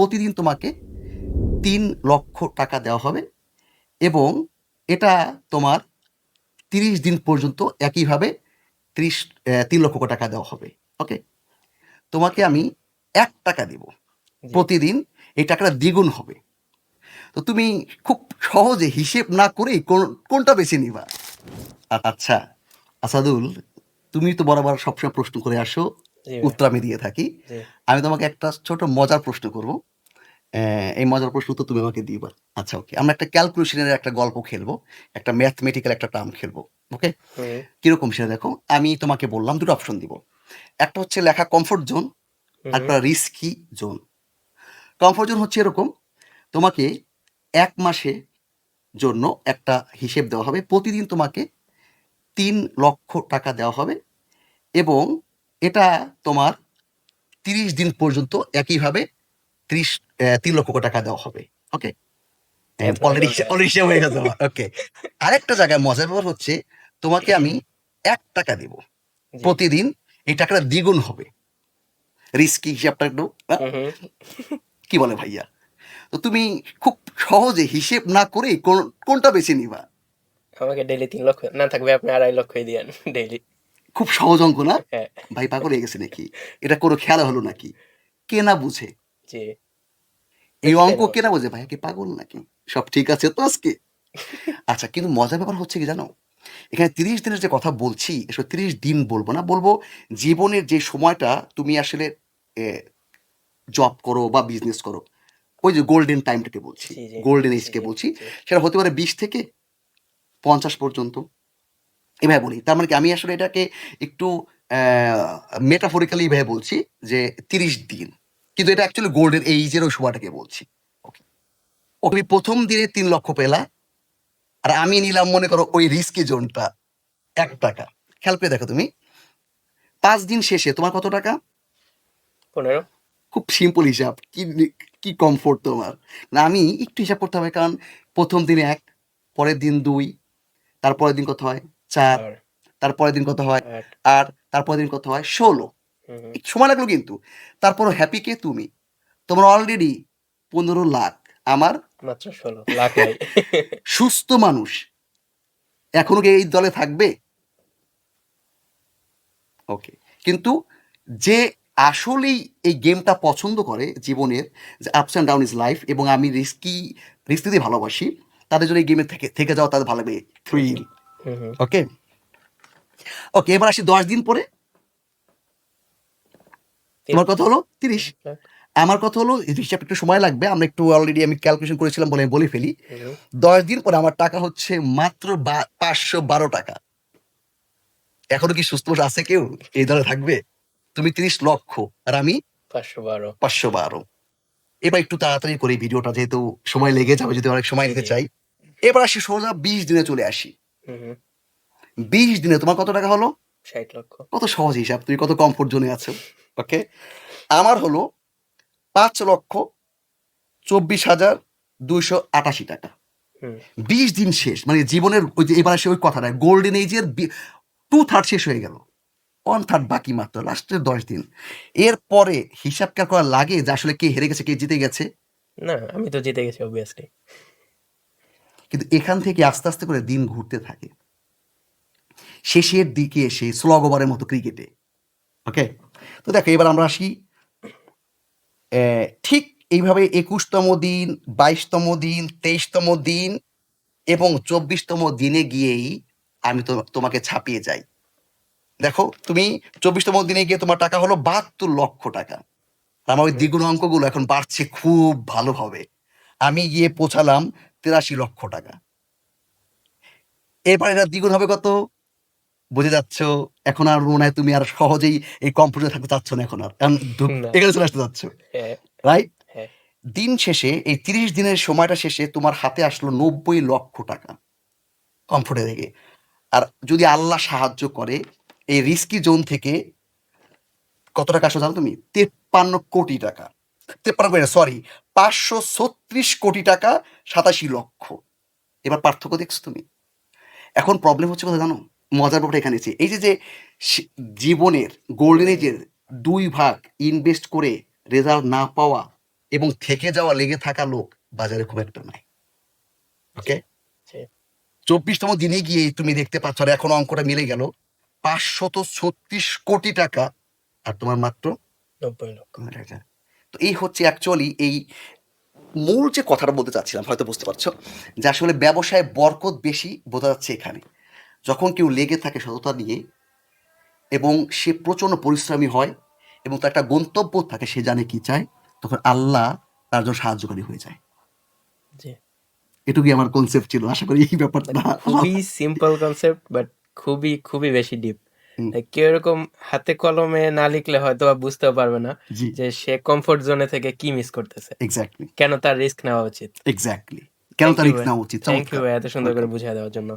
প্রতিদিন তোমাকে তিন লক্ষ টাকা দেওয়া হবে এবং এটা তোমার তিরিশ দিন পর্যন্ত একইভাবে ত্রিশ তিন লক্ষ টাকা দেওয়া হবে। ওকে তোমাকে আমি এক টাকা দেব প্রতিদিন। এই টাকাটা দ্বিগুণ হবে। তো তুমি খুব সহজে হিসেব না করে কোন- কোনটা বেছে নিবা? আচ্ছা আসাদুল তুমি তো বরাবর সবসময় প্রশ্ন করে আসো। উত্তর আমি দিয়ে থাকি। আমি তোমাকে একটা ছোট মজার প্রশ্ন করব। এই মজার প্রশ্ন তো তুমি আমাকে দিবা। আচ্ছা ওকে আমরা একটা ক্যালকুলেশনের একটা গল্প খেলব একটা ম্যাথমেটিক্যাল একটা টার্ম খেলব ওকে কীরকম সেটা দেখো আমি তোমাকে বললাম দুটো অপশন দিব। একটা হচ্ছে লেখা কমফোর্ট জোন একটা রিস্কি জোন কমফোর্ট জোন হচ্ছে এরকম তোমাকে এক মাসে জন্য একটা হিসেব দেওয়া হবে প্রতিদিন তোমাকে তিন লক্ষ টাকা দেওয়া হবে এবং এটা তোমার তিরিশ দিন পর্যন্ত একইভাবে ত্রিশ তিন লক্ষ টাকা দেওয়া হবে। ওকে অলরেডি অলরেডি হয়ে গেছে ওকে আরেকটা জায়গায় মজার ব্যাপার হচ্ছে তোমাকে আমি এক টাকা দেব। প্রতিদিন এই টাকাটা দ্বিগুণ হবে। রিস্কি হিসাবটা একটু হুম, কি বলে ভাইয়া? তো তুমি খুব সহজে হিসেব না কোন- কোনটা বেছে নিবা? আমাকে ডেইলি তিন লক্ষ না থাকবে আপনি আড়াই লক্ষই দিয়েন ডেইলি খুব সহজ অঙ্ক না? হ্যাঁ। ভাই পাগল হয়ে গেছে নাকি? এটা কোনো খেয়াল হলো নাকি? কে না বুঝে। জি এই অঙ্ক পারব। কে না বুঝে? ভাই কি পাগল নাকি? সব ঠিক আছে তো আজকে? আচ্ছা কিন্তু মজার ব্যাপার হচ্ছে কি জানো? এখানে তিরিশ দিনের যে কথা বলছি এসব তিরিশ দিন বলব না বলব জীবনের যে সময়টা তুমি আসলে জব করো বা বিজনেস করো ওই যে গোল্ডেন টাইমটাকে বলছি। গোল্ডেন এজকে বলছি সেটা হতে পারে বিশ থেকে পঞ্চাশ পর্যন্ত। এভাবে বলি তার মানে কি আমি আসলে এটাকে একটু মেটাফোরিক্যালি এভাবে বলছি যে তিরিশ দিন। কিন্তু এটা অ্যাকচুয়ালি গোল্ডেন এইজের ওই সময়টাকে বলছি। ওকে তুমি প্রথম দিনে তিন লক্ষ পেলা আর আমি নিলাম মনে করো ওই রিস্কি জোনটা এক টাকা। খেয়াল করে দেখো তুমি। পাঁচ দিন শেষে তোমার কত টাকা? পনেরো। খুব সিম্পল হিসাব। কি কি কমফোর্ট তোমার। না আমি একটু হিসাব করতে হবে কারণ প্রথম দিনে এক পরের দিন দুই তারপরের দিন কত হয়? চার তারপরের দিন কত হয়? আট তারপরের দিন কত হয়? ষোলো। সময় লাগল কিন্তু। তারপর হ্যাপি কে তুমি? তোমার অলরেডি পনেরো লাখ আমার মাত্র ষোলো লাখ সুস্থ মানুষ। এখনও কি এই দলে থাকবে? ওকে কিন্তু যে আসলেই এই গেমটা পছন্দ করে জীবনের যে ups and down is life এবং আমি রিস্কি রিস্কিতে ভালোবাসি তাদের জন্য এই গেমে থেকে থেকে যাওয়া তাদের ভালো লাগবে থ্রিল ওকে ওকে এবার আসি দশ দিন পরে। তোমার কথা হলো তিরিশ। আমার কথা হলো এই হিসাব একটু সময় লাগবে আমরা একটু অলরেডি আমি ক্যালকুলেশন করেছিলাম বলে বলে ফেলি। দশ দিন পরে আমার টাকা হচ্ছে মাত্র পাঁচশো বারো টাকা। এখনও কি সুস্থ আছে কেউ? এই দলে থাকবে? তুমি তিরিশ লক্ষ আর আমি পাঁচশো বারো। পাঁচশো বারো। এবার একটু তাড়াতাড়ি করি ভিডিওটা যেহেতু সময় লেগে যাবে যদি অনেক সময় নিতে চাই। এবার আসি সোজা বিশ দিনে চলে আসি। বিশ দিনে তোমার কত টাকা হলো? ষাট লক্ষ। কত সহজ হিসাব তুমি কত কমফোর্ট জোনে আছো। ওকে আমার হলো পাঁচ লক্ষ চব্বিশ হাজার দুইশো আটাশি টাকা। বিশ দিন শেষ মানে জীবনের ওই যে এবার আসে ওই কথাটা গোল্ডেন এজের টু থার্ড শেষ হয়ে গেল। ওয়ান থার্ড বাকি মাত্র লাস্টের দশ দিন। এরপরে হিসাব কার করা লাগে যে আসলে কে হেরে গেছে কে জিতে গেছে? না আমি তো জিতে গেছি অবভিয়াসলি কিন্তু এখান থেকে আস্তে আস্তে করে দিন ঘুরতে থাকে। শেষের দিকে এসে স্লগ ওভারের মতো ক্রিকেটে। ওকে তো দেখো, এবার আমরা আসি ঠিক এইভাবে একুশতম দিন, বাইশতম দিন, তেইশতম দিন এবং চব্বিশতম দিনে গিয়েই আমি তোমাকে ছাপিয়ে যাই। দেখো, তুমি চব্বিশতম দিনে গিয়ে তোমার টাকা হলো বাহাত্তর লক্ষ টাকা। আমার ওই দ্বিগুণ অঙ্কগুলো এখন বাড়ছে খুব ভালোভাবে। আমি গিয়ে পৌঁছালাম তিরাশি লক্ষ টাকা। এরপর এটা দ্বিগুণ হবে কত? বুঝে যাচ্ছ এখন আর মনে হয় তুমি আর সহজেই এই কম্পিউটার থাকতে চাচ্ছ না এখন আর এখানে চলে আসতে চাচ্ছ। হ্যাঁ। রাইট হ্যাঁ। দিন শেষে এই তিরিশ দিনের সময়টা শেষে তোমার হাতে আসলো নব্বই লক্ষ টাকা কমফোর্টে থেকে। আর যদি আল্লাহ সাহায্য করে এই রিস্কি জোন থেকে কত টাকা আসলো জানো তুমি? তেপ্পান্ন কোটি টাকা। তেপ্পান্ন কোটি সরি পাঁচশো ছত্রিশ কোটি টাকা সাতাশি লক্ষ। এবার পার্থক্য দেখছ তুমি। এখন প্রবলেম হচ্ছে কথা জানো? মজার ব্যাপারটা এখানে আছে। এই যে যে জীবনের গোল্ডেন এজের দুই ভাগ ইনভেস্ট করে রেজাল্ট না পাওয়া এবং থেকে যাওয়া লেগে থাকা লোক বাজারে খুব একটা নাই। ওকে চব্বিশতম দিনে গিয়ে তুমি দেখতে পাচ্ছ আর এখন অঙ্কটা মিলে গেল পাঁচশত ছত্রিশ কোটি টাকা আর তোমার মাত্র নব্বই লক্ষ। টাকা। তো এই হচ্ছে অ্যাকচুয়ালি এই মূল যে কথাটা বলতে চাচ্ছিলাম হয়তো বুঝতে পারছ যে আসলে ব্যবসায় বরকত বেশি বোঝা যাচ্ছে এখানে। যখন কেউ লেগে থাকে সততা নিয়ে এবং সে প্রচণ্ড পরিশ্রমী হয় এবং তার একটা গন্তব্য থাকে সে জানে কি চায় তখন আল্লাহ তার জন্য সাহায্যকারী হয়ে যায়। এটুকুই আমার কনসেপ্ট ছিল আশা করি এই ব্যাপারটা খুবই সিম্পল কনসেপ্ট বাট খুবই খুবই বেশি ডিপ। কেউ এরকম হাতে কলমে না লিখলে হয়তো বা বুঝতেও পারবে না যে সে কমফোর্ট জোনে থেকে কি মিস করতেছে। এক্স্যাক্টলি কেন তার রিস্ক নেওয়া উচিত? এক্স্যাক্টলি কেন তার রিস্ক নেওয়া উচিত? থ্যাংক ইউ এত সুন্দর করে বুঝিয়ে দেওয়ার জন্য।